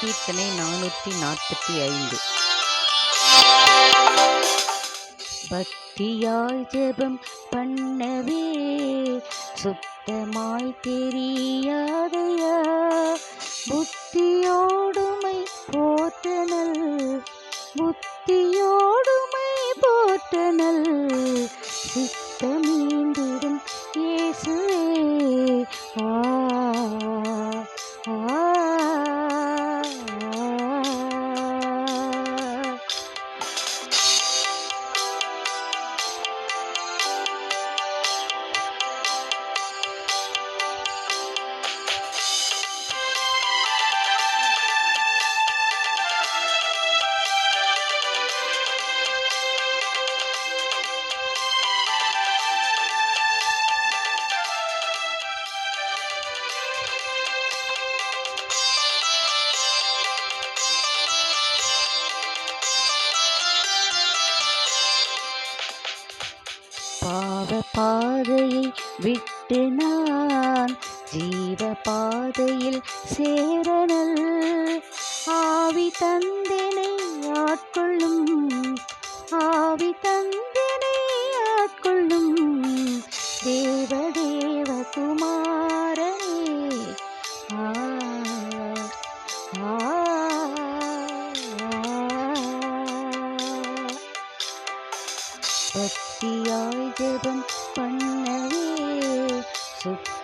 கீர்த்தனை நானூற்றி நாற்பத்தி ஐந்து. பக்தியாய் ஜெபம் பண்ணவே சுத்தமாய் தெரியாதையா? புத்தியோடுமை போத்தனல் புத்தி பாவ பாதையை விட்டு நான் ஜீவ பாதையில் சேரனல். ஆவி தந்தினை பக்தியாய் ஜெபம் பண்ணவே சுத்த